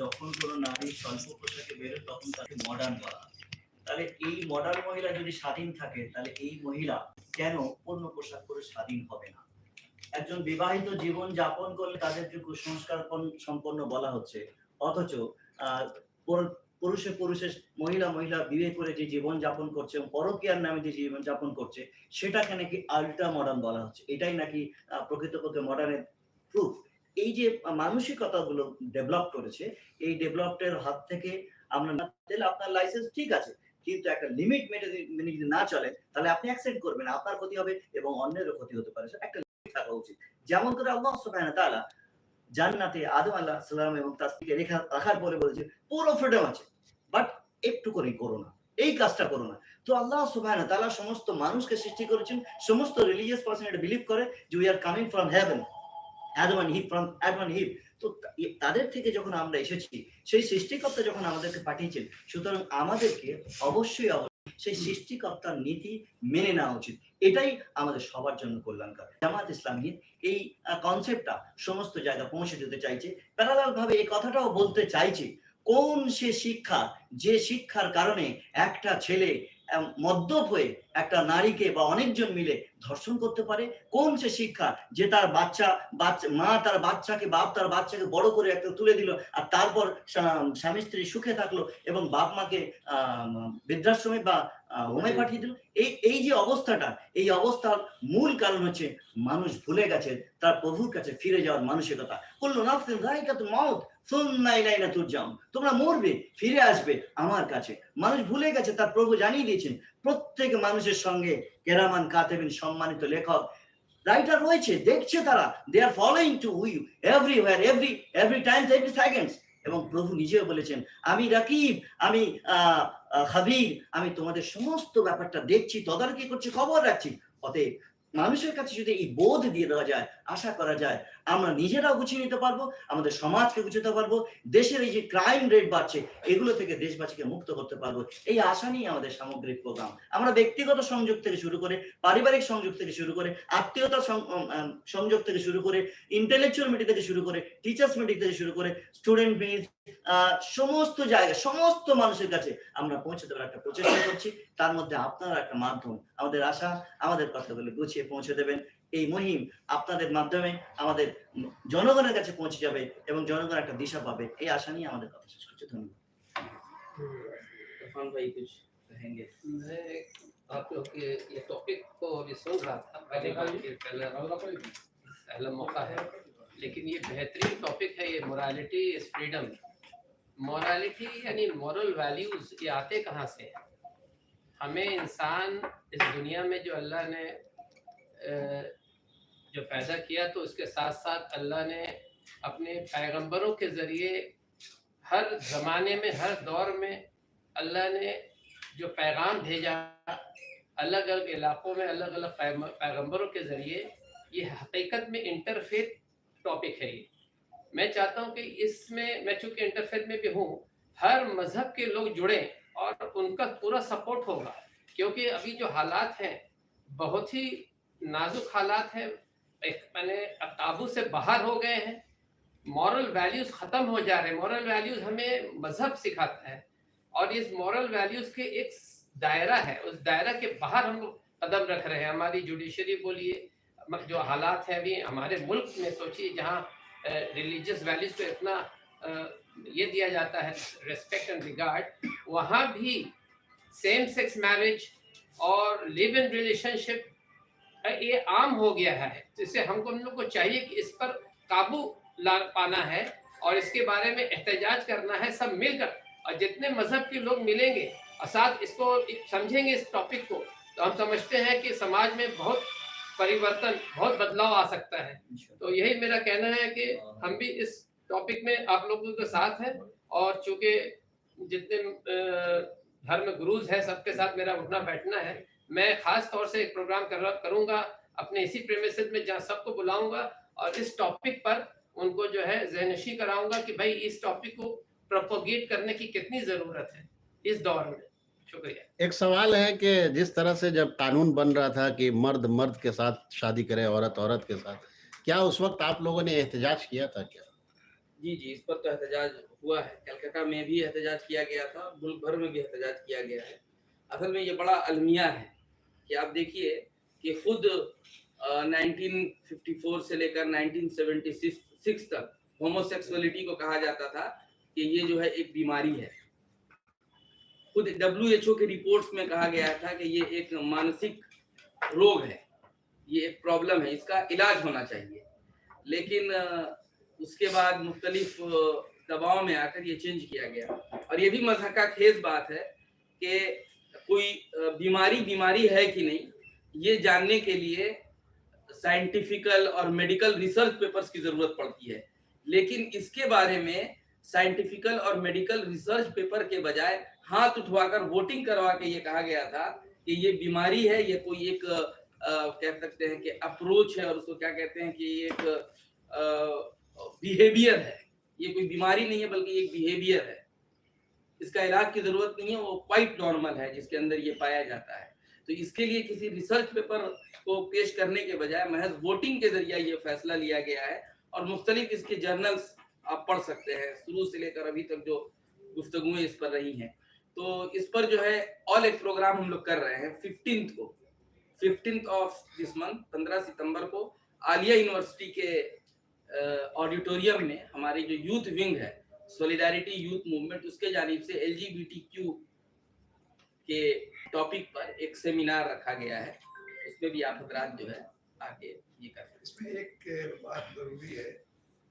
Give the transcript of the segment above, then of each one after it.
যখন কোনো নারী স্বল্প পোশাকে বেরোয়, তখন তাকে মডার্ন বলা। তাহলে এই মডার্ন মহিলা যদি স্বাধীন থাকে, তাহলে এই মহিলা কেন অন্য পোশাক পরে স্বাধীন হবে না? একজন বিবাহিত জীবন যাপন করলে তাদেরকে কুসংস্কার সম্পন্ন বলা হচ্ছে। অথচ পুরুষে পুরুষে মহিলা মহিলা বিয়ে করে যে জীবন যাপন করছে পরকীয়ার নামে যে জীবন যাপন করছে, সেটাকে নাকি আল্ট্রা মডার্ন বলা হচ্ছে। এটাই নাকি প্রকৃতপক্ষে মডার্নের প্রুফ এই যে মানসিকতাগুলো ডেভেলপ করেছে, এই ডেভেলপের হাত থেকে আমরা আপনার লাইসেন্স ঠিক আছে, কিন্তু একটা লিমিট মেনে যদি- মেনে যদি না চলে, তাহলে আপনি অ্যাকসেপ্ট করবেন, আপনার ক্ষতি হবে এবং অন্যেরও ক্ষতি হতে পারে। একটা limit থাকা উচিত। যেমন করে আল্লাহ সুবহানাহু ওয়া তাআলা জান্নাতে আদম আলাহ সালাম এবং তার স্ত্রীকে রেখা রাখার পরে বলেছে, পুরো ফ্রিডম আছে বাট একটু করে করো না। এই কাজটা করো না। তো আল্লাহ সুবহানাহু ওয়া তাআলা সমস্ত মানুষকে সৃষ্টি করেছেন, সমস্ত রিলিজিয়াস পার্সন এটা বিলিভ করে যে we are coming from heaven Adam and Eve from Adam Eve তো তাদের থেকে যখন আমরা এসেছি, সেই সৃষ্টিকর্তা যখন আমাদেরকে পাঠিয়েছেন, সুতরাং আমাদেরকে অবশ্যই সেই সৃষ্টিকর্তার নীতি মেনে নেওয়া উচিত। এটাই আমাদের সবার জন্য কল্যাণকর। জামাত ইসলামী এই কনসেপ্টটা সমস্ত জায়গায় পৌঁছে দিতে চাইছে। প্যারালাল ভাবে এই কথাটাও বলতে চাইছে, কোন সে শিক্ষা, যে শিক্ষার কারণে একটা ছেলে মদ্যপ হয়ে একটা নারীকে বা অনেকজন মিলে ধর্ষণ করতে পারে। কোন সে শিক্ষা? যে তার বাচ্চা মা তার বাচ্চাকে বাপ তার বাচ্চাকে বড় করে একটা তুলে দিল আর তারপর স্বামী স্ত্রী সুখে থাকল এবং বাপ মাকে আহ, বৃদ্ধাশ্রমে বা হোমে পাঠিয়ে দিল। এই এই যে অবস্থাটা এই অবস্থার মূল কারণ হচ্ছে মানুষ ভুলে গেছে তার প্রভুর কাছে ফিরে যাওয়ার মানসিকতা। কুল্লু নাফসিন সুম্মা ইলাইনা তুরজাউন। তোমরা মরবে ফিরে আসবে আমার কাছে। মানুষ ভুলে গেছে তার প্রভু জানিয়ে দিয়েছেন প্রত্যেক মানুষের সঙ্গে কেরামান কাতেবিন সম্মানিত লেখক রাইটার রয়েছে দেখছে তারা they are following to you everywhere every every time every seconds এবং প্রভু নিজেও বলেছেন, আমি রাকিব, আমি খাবির, আমি তোমাদের সমস্ত ব্যাপারটা দেখছি, তদারকি করছি, খবর রাখছি। অতএব মানুষের কাছে যদি এই বোধ দিয়ে দেওয়া যায় আশা করা যায় আমরা নিজেরাও গুছিয়ে নিতে পারব আমাদের সমাজকে গুছাতে পারব দেশের এই যে ক্রাইম রেট বাড়ছে এগুলো থেকে দেশবাসীকে মুক্ত করতে পারব। এই আশা নিয়ে আমাদের সামগ্রিক প্রোগ্রাম আমরা ব্যক্তিগত সংযোগ থেকে শুরু করে পারিবারিক সংযোগ থেকে শুরু করে উম, সংযোগ থেকে শুরু করে ইন্টেলেকচুয়াল মিটিং থেকে শুরু করে টিচার্স মিটিং থেকে শুরু করে স্টুডেন্ট মিট সমস্ত জায়গায় সমস্ত মানুষের কাছে আমরা পৌঁছে দেওয়ার একটা প্রচেষ্টা করছি তার মধ্যে আপনারা একটা মাধ্যম আমাদের আশা আমাদের কথাগুলো গুছিয়ে পৌঁছে দেবেন এই মুহিম আপনাদের মাধ্যমে আমাদের জনগণের কাছে পৌঁছে যাবে এবং জনগণ একটা দিশা পাবে এই আশা নিয়ে আমাদের কথা শেষ করছি ধন্যবাদ इरफान भाई कुछ कहेंगे मैं आप लोग के ये टॉपिक को अभी सुन रहा था पहली बार ये पहला पहला मौका है लेकिन ये बेहतरीन टॉपिक है ये मोरालिटी इज फ्रीडम मोरालिटी यानी मॉरल वैल्यूज़ ये आते कहाँ से हैं? हमें इंसान इस दुनिया में जो अल्लाह ने जो पैदा किया तो उसके साथ साथ अल्लाह ने अपने पैगंबरों के ज़रिए हर ज़माने में, हर दौर में अल्लाह ने जो पैगाम भेजा अलग अलग इलाकों में अलग अलग पैगंबरों के ज़रिए, ये हकीकत में इंटरफेथ टॉपिक है ये। मैं चाहता हूँ कि इसमें, मैं चूँकि इंटरफेथ में भी हूँ, हर मज़हब के लोग जुड़े और उनका पूरा सपोर्ट होगा। क्योंकि अभी जो हालात हैं, बहुत ही नाजुक हालात हैं। मैंने अब काबू से बाहर हो गए हैं। मॉरल वैल्यूज़ ख़त्म हो जा रहे हैं। मॉरल वैल्यूज़ हमें मज़हब सिखाता है। और इस मॉरल वैल्यूज़ के एक दायरा है। उस दायरा के बाहर हम कदम रख रहे हैं। हमारी जुडिशरी बोलिए, जो हालात हैं अभी, हमारे मुल्क में सोचिए, जहाँ रिलीजियस वैल्यूज़ को इतना ये दिया जाता है रेस्पेक्ट एंड रिगार्ड वहाँ भी सेम सेक्स मैरिज और लिव इन रिलेशनशिप ये आम हो गया है। जिससे हमको, हम लोग को चाहिए कि इस पर काबू ला, पाना है और इसके बारे में एहतजाज करना है, सब मिलकर। और जितने मज़हब के लोग मिलेंगे, और साथ इसको समझेंगे इस टॉपिक को तो हम समझते हैं कि समाज में बहुत परिवर्तन बहुत बदलाव आ सकता है। तो यही मेरा कहना है कि हम भी इस टॉपिक में आप लोगों के साथ हैं और चूँकि जितने धर्म गुरुज हैं सबके साथ मेरा उठना बैठना है मैं खास तौर से एक प्रोग्राम कर करूँगा अपने इसी प्रेमिसेस में जहाँ सबको बुलाऊँगा और इस टॉपिक पर उनको जो है जहनशी कराऊँगा कि भाई इस टॉपिक को प्रोपोगेट करने की कितनी ज़रूरत है इस दौर में। शुक्रिया। एक सवाल है कि जिस तरह से जब कानून बन रहा था कि मर्द मर्द के साथ शादी करे औरत औरत के साथ क्या उस वक्त आप लोगों ने एहतजाज किया था क्या? जी जी इस पर तो एहतजाज हुआ है। कलकत्ता में भी एहतजाज किया गया था मुल्क भर में भी एहतजाज किया गया है। असल में ये बड़ा अलमिया है कि आप देखिए कि खुद 1954 से लेकर 1976 तक होमोसेक्सुअलिटी को कहा जाता था कि ये जो है एक बीमारी है। खुद डब्ल्यू एच ओ के रिपोर्ट्स में कहा गया था कि ये एक मानसिक रोग है। ये एक प्रॉब्लम है, इसका इलाज होना चाहिए। लेकिन उसके बाद मुख्तलिफ़ दबाव में आकर ये चेंज किया गया। और ये भी मजहका खेज बात है कि कोई बीमारी बीमारी है कि नहीं, ये जानने के लिए साइंटिफिकल और मेडिकल रिसर्च पेपर्स की ज़रूरत पड़ती है। लेकिन इसके बारे में साइंटिफिकल और मेडिकल रिसर्च पेपर के बजाय हाथ उठवाकर वोटिंग करवा के ये कहा गया था कि ये बीमारी है ये कोई एक अ, कह सकते हैं कि अप्रोच है और उसको क्या कहते हैं कि एक बिहेवियर है। ये कोई बीमारी नहीं है बल्कि एक बिहेवियर है। इसका इलाज की ज़रूरत नहीं है वो क्वाइट नॉर्मल है जिसके अंदर ये पाया जाता है। तो इसके लिए किसी रिसर्च पेपर को पेश करने के बजाय महज वोटिंग के ज़रिए ये फैसला लिया गया है और मुख्तलिफ़ इसके जर्नल्स आप पढ़ सकते हैं। शुरू से लेकर अभी तक जो गुफ्तगुएँ इस पर रही हैं। तो इस पर जो है ऑल एक प्रोग्राम हम लोग कर रहे हैं फिफ्टींथ को। फिफ्टींथ ऑफ़ दिस मंथ पंद्रह सितंबर को आलिया यूनिवर्सिटी के ऑडिटोरियम में हमारी जो यूथ विंग है सॉलिडारिटी यूथ मूवमेंट उसके जानिब से एलजीबीटीक्यू के टॉपिक पर एक सेमिनार रखा गया है। उसमें भी आप हजरात जो है, आगे ये कर इसमें एक बात ज़रूरी है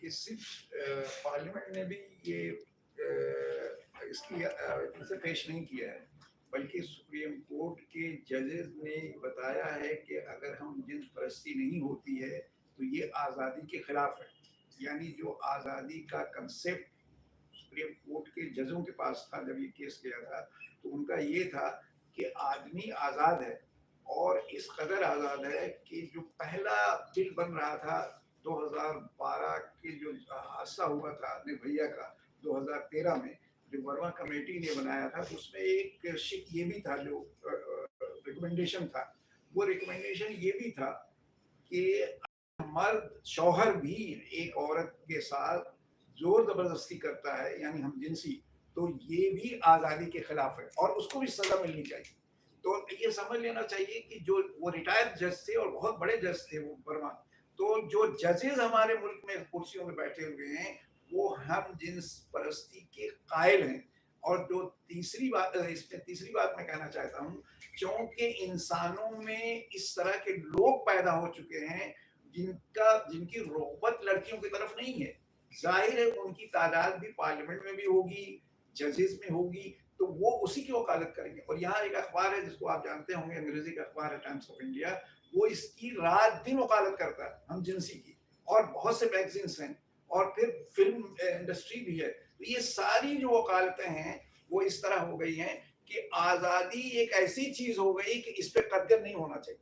कि सिर्फ़ पार्लियामेंट ने भी ये इसकी इसे पेश नहीं किया है। बल्कि सुप्रीम कोर्ट के जजेस ने बताया है कि अगर हम जिन परस्ती नहीं होती है तो ये आज़ादी के खिलाफ है। यानी जो आज़ादी का कंसेप्ट सुप्रीम कोर्ट के जजों के पास था जब ये केस गया था तो उनका ये था कि आदमी आज़ाद है और इस कदर आज़ाद है कि जो पहला बिल बन रहा था 2012 के जो हादसा हुआ था अपने भैया का 2013 में, जो वर्मा कमेटी ने बनाया था, उसमें एक ये भी था जो रिकमेंडेशन था। वो रिकमेंडेशन ये भी था कि मर्द शौहर भी एक औरत के साथ ज़ोर ज़बरदस्ती करता है, यानी हम जिनसी तो ये भी आज़ादी के खिलाफ है और उसको भी सजा मिलनी चाहिए। तो ये समझ लेना चाहिए कि जो वो रिटायर्ड जज थे और बहुत बड़े जज थे वो वर्मा तो जो जजेस हमारे मुल्क में कुर्सियों में बैठे हुए हैं, वो हम जिन्स परस्ती के कायल हैं, और जो तीसरी बात, इसमें तीसरी बात मैं कहना चाहता हूँ, क्योंकि इंसानों में इस तरह के लोग पैदा हो चुके हैं, जिनका, जिनकी रोबत लड़कियों की तरफ़ नहीं है। ज़ाहिर है उनकी तादाद भी पार्लियामेंट में भी होगी जजेस में होगी तो वो उसी की वकालत करेंगे। और यहाँ एक अखबार है जिसको आप जानते होंगे, अंग्रेज़ी का अखबार है टाइम्स ऑफ़ इंडिया वो इसकी रात दिन वकालत करता है, हम जिनसी की। और बहुत से मैगजीन्स हैं, और फिर फ़िल्म इंडस्ट्री भी है। तो ये सारी जो वकालतें हैं, वो इस तरह हो गई हैं कि आज़ादी एक ऐसी चीज़ हो गई कि इस पर कदर नहीं होना चाहिए।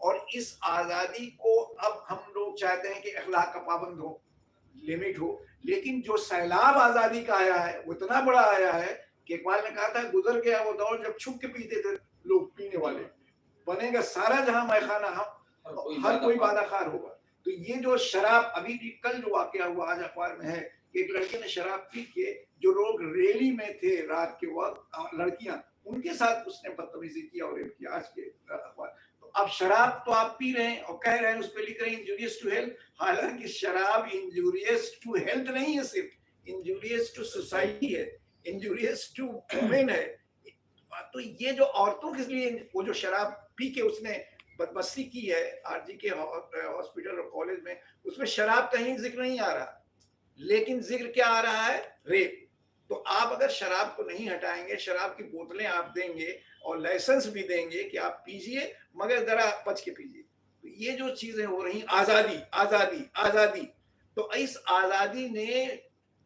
और इस आज़ादी को अब हम लोग चाहते हैं कि अखलाक का पाबंद हो लिमिट हो। लेकिन जो सैलाब आज़ादी का आया है, वो इतना बड़ा आया है कि इकबाल ने कहा था, गुजर गया वो दौर जब छुप के पीते थे लोग, पीने वाले। बनेगा सारा जहाँ मैखाना हम हर कोई बादाखार होगा। तो ये जो शराब अभी भी कल जो वाकया हुआ आज अखबार में है एक लड़के ने शराब पी के जो लोग रैली में थे रात के वक्त लड़कियाँ उनके साथ उसने बदतमीजी किया और रेप किया आज के अखबार। तो अब शराब तो आप पी रहे हैं और कह रहे हैं उस पर लिख रहे हैं इंजूरियस टू हेल्थ हालाँकि शराब इंजूरियस टू हेल्थ नहीं है सिर्फ़ इंजूरियस टू सोसाइटी है इंजूरियस टू वुमेन है। तो ये जो औरतों के लिए वो जो शराब पी के उसने बदमस्ती की है, आरजी के हॉस्पिटल और कॉलेज में, उसमें शराब कहीं ज़िक्र नहीं आ रहा। लेकिन ज़िक्र क्या आ रहा है? रेप। तो आप अगर शराब को नहीं हटाएँगे, शराब की बोतलें आप देंगे और लाइसेंस भी देंगे कि आप पीजिए, मगर जरा बच के पीजिए। तो ये जो चीज़ें हो रही, आज़ादी आज़ादी आज़ादी। तो इस आज़ादी ने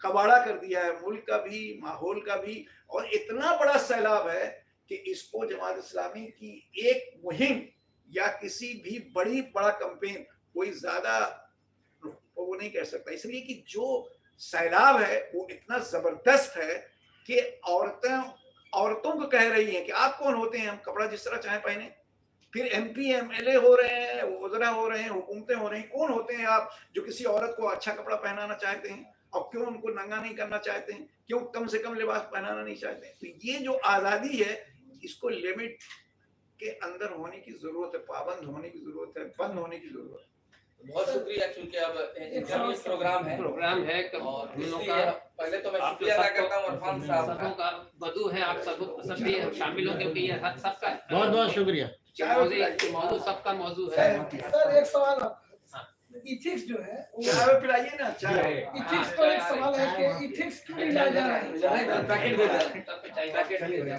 कबाड़ा कर दिया है, मुल्क का भी, माहौल का भी, और इतना बड़ा सैलाब है कि इसको जमात इस्लामी की एक मुहिम या किसी भी बड़ी, बड़ा कंपेन कोई ज़्यादा वो नहीं कह सकता। इसलिए कि जो सैलाब है, वो इतना ज़बरदस्त है कि औरतें, औरतों को कह रही हैं कि आप कौन होते हैं? हम कपड़ा जिस तरह चाहे पहने। फिर M P M L A हो रहे हैं वजरा हो रहे हैं, हुकूमतें हो रही हैं। कौन होते हैं आप जो किसी औरत को अच्छा कपड़ा पहनाना चाहते हैं और क्यों उनको नंगा नहीं करना चाहते हैं? क्यों कम से कम लिबास पहनाना नहीं चाहते हैं? तो ये जो आज़ादी है इसको लिमिट के अंदर होने की ज़रूरत है पाबंद होने की ज़रूरत है बंद होने की ज़रूरत है। बहुत शुक्रिया क्योंकि अब प्रोग्राम है। प्रोग्राम है और पहले तो मैं शुक्रिया अदा करता हूँ इरफान साहब का का मधु है आप सब सब भी शामिल हो क्योंकि ये सबका बहुत बहुत शुक्रिया। चाय मौजू पिलाइए। मौजू सबका मौजूद है। सर एक सवाल आपका इथिक्स जो है वो चाय पिलाइए ना चाय। इथिक्स पर एक सवाल है कि इथिक्स क्यों नहीं लाया जा रहा है? पैकेट दे दो पैकेट दे दो